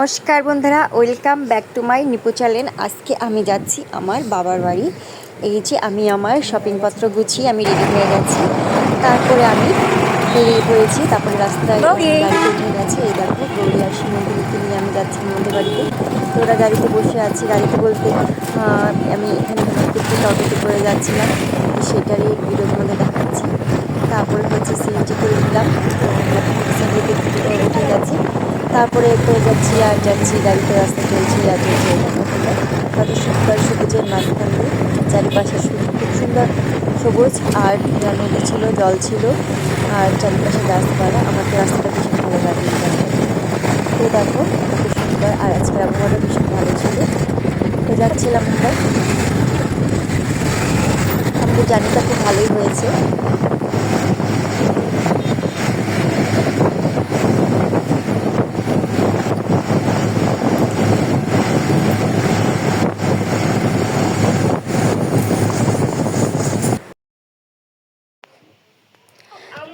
নমস্কার বন্ধুরা welcome back to my Nipu channel. আজকে আমি যাচ্ছি আমার বাবার বাড়ি। এই যে আমি আমার শপিংপত্র গুছিয়ে আমি রেডি হয়ে গেছি। তারপরে আমি বেরিয়ে পড়েছি তারপরে রাস্তায় গাড়িতে উঠে গেছে। এই দেখো গৌরী আর নিয়ে আমি যাচ্ছি আমাদের বাড়িতে। তো ওরা গাড়িতে বসে আছি। গাড়িতে বলতে আমি এখানে থেকে অটোতে করে যাচ্ছিলাম সেটারই ভিডিওর মধ্যে দেখাচ্ছি। তারপরে হচ্ছে সিএনজিতে উঠে গেছি তারপরে তো যাচ্ছি আর যাচ্ছি, গাড়িতে রাস্তা চলছি, আর চলছে কত সুন্দর সবুজের মাঝখান চারিপাশে খুব সুন্দর সবুজ, আর নদী ছিল, জল ছিল, আর চারিপাশে গাছপালা। আমার তো রাস্তাটা ভীষণ ভালো লাগে তো দেখো কত সুন্দর, আর আজকের আবহাওয়াটা ভীষণ ভালো ছিল। তো যাচ্ছিলাম আমরা। আমাদের জার্নিটা খুব ভালোই হয়েছে।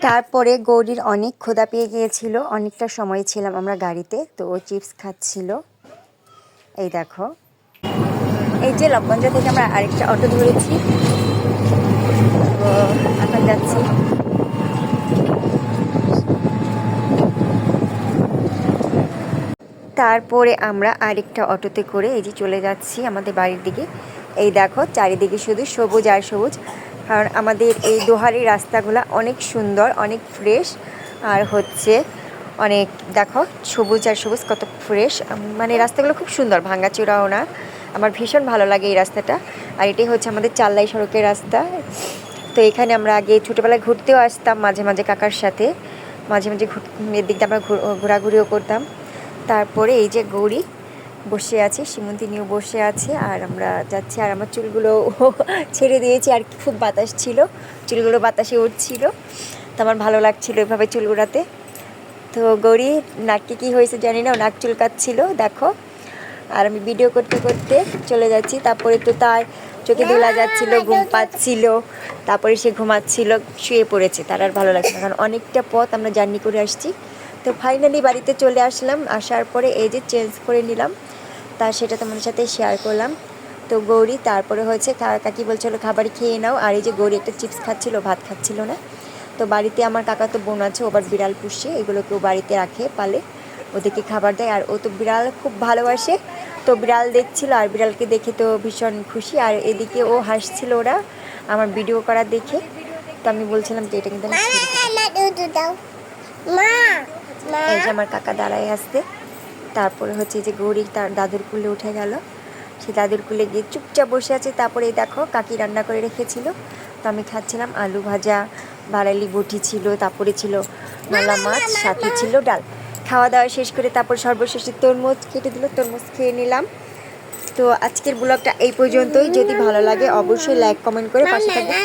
তারপরে গৌরীর অনেক ক্ষুধা পেয়ে গিয়েছিল। অনেকটা সময় ছিলাম আমরা গাড়িতে, তো ও চিপস খাচ্ছিল। এই দেখো। এই যে লবগঞ্জ থেকে আমরা আরেকটা অটো ধরেছি। তো এখন যাচ্ছি। তারপরে আমরা আরেকটা অটোতে করে এই যে চলে যাচ্ছি আমাদের বাড়ির দিকে। এই দেখো, চারিদিকে শুধু সবুজ আর সবুজ। কারণ আমাদের এই দোহারি রাস্তাগুলো অনেক সুন্দর, অনেক ফ্রেশ আর হচ্ছে অনেক, দেখো, সবুজ আর সবুজ কত ফ্রেশ মানে রাস্তাগুলো খুব সুন্দর ভাঙ্গাচোরাও না। আমার ভীষণ ভালো লাগে এই রাস্তাটা। আর এটাই হচ্ছে আমাদের চাল্লাই সড়কের রাস্তা। তো এখানে আমরা আগে ছোটোবেলায় ঘুরতেও আসতাম মাঝে মাঝে কাকার সাথে। মাঝে মাঝে ঘুর- এর দিক দিয়ে আমরা ঘুর- ঘোরাঘুরিও করতাম। তারপরে এই যে গৌরী বসে আছে নিয়েও বসে আছে আর আমরা যাচ্ছি আর আমার চুলগুলো ছেড়ে দিয়েছি আর খুব বাতাস ছিল চুলগুলো বাতাসে উঠছিল তো আমার ভালো লাগছিল এভাবে চুল তো গৌরী নাককে কী হয়েছে জানি না ও নাক চুলকাচ্ছিল দেখো। আর আমি ভিডিও করতে করতে চলে যাচ্ছি তারপরে তো তার চোখে দোলা যাচ্ছিল ঘুম পাচ্ছিল তারপরে সে ঘুমাচ্ছিল শুয়ে পড়েছে তার আর ভালো লাগছে না কারণ অনেকটা পথ আমরা জার্নি করে আসছি। তো ফাইনালি বাড়িতে চলে আসলাম আসার পরে এই যে চেঞ্জ করে নিলাম তা সেটা তোমাদের সাথে শেয়ার করলাম তো গৌরী তারপরে হয়েছে কাকি বলছিল খাবার খেয়ে নাও আর এই যে গৌরী একটা চিপস খাচ্ছিল ভাত খাচ্ছিল না তো বাড়িতে আমার কাকা তো বোন আছে ওবার বিড়াল পুষে এগুলোকে ও বাড়িতে রাখে পালে ওদেরকে খাবার দেয় আর ও তো বিড়াল খুব ভালোবাসে তো বিড়াল দেখছিল আর বিড়ালকে দেখে তো ভীষণ খুশি আর এদিকে ও হাসছিল ওরা আমার ভিডিও করা দেখে তো আমি বলছিলাম যে এটা কিন্তু আমার কাকা দাঁড়ায় আসতে তারপরে হচ্ছে যে গৌরী তার দাদুর কুলে উঠে গেল। সে দাদুর কুলে গিয়ে চুপচাপ বসে আছে। তারপরে দেখো কাকি রান্না করে রেখেছিল। তো আমি খাচ্ছিলাম আলু ভাজা বাড়ালি বটি ছিল, তারপরে ছিল নলা মাছ, সাথে ছিল ডাল। খাওয়া দাওয়া শেষ করে তারপর সর্বশেষে তরমুজ কেটে দিল, তরমুজ খেয়ে নিলাম। তো আজকের ব্লগটা এই পর্যন্তই। যদি ভালো লাগে অবশ্যই লাইক কমেন্ট করে পাশে থাকবে।